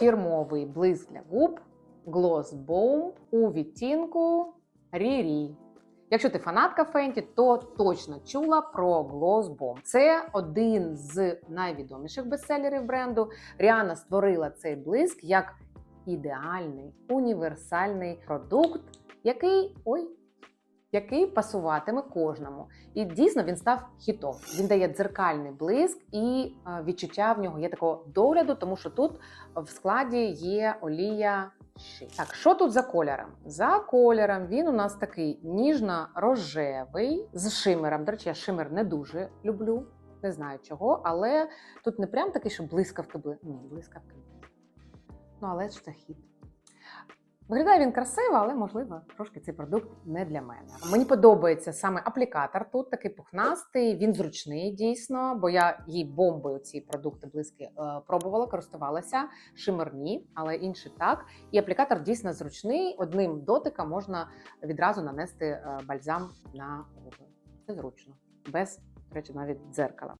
фірмовий блиск для губ Gloss у відтінку Рірі. Якщо ти фанатка Фенті, то точно чула про Gloss. Це один з найвідоміших бестселерів бренду. Ріана створила цей блиск як ідеальний універсальний продукт, який ой. Який пасуватиме кожному, і дійсно він став хітом. Він дає дзеркальний блиск, і е, відчуття в нього є такого догляду, тому що тут в складі є олія. Так, що тут за кольором? За кольором він у нас такий ніжно-рожевий з шимером. До речі, я шимер не дуже люблю, не знаю чого, але тут не прям такий, що блискавки бли... Ні, блискавки. Ну, але ж це хіт. Виглядає він красиво, але можливо трошки цей продукт не для мене. Мені подобається саме аплікатор. Тут такий пухнастий, він зручний дійсно, бо я їй бомбою ці продукти близькі е, пробувала, користувалася. Шимерні, але інші так. І аплікатор дійсно зручний. Одним дотиком можна відразу нанести е, бальзам на губи. Це зручно, без речі, навіть дзеркала.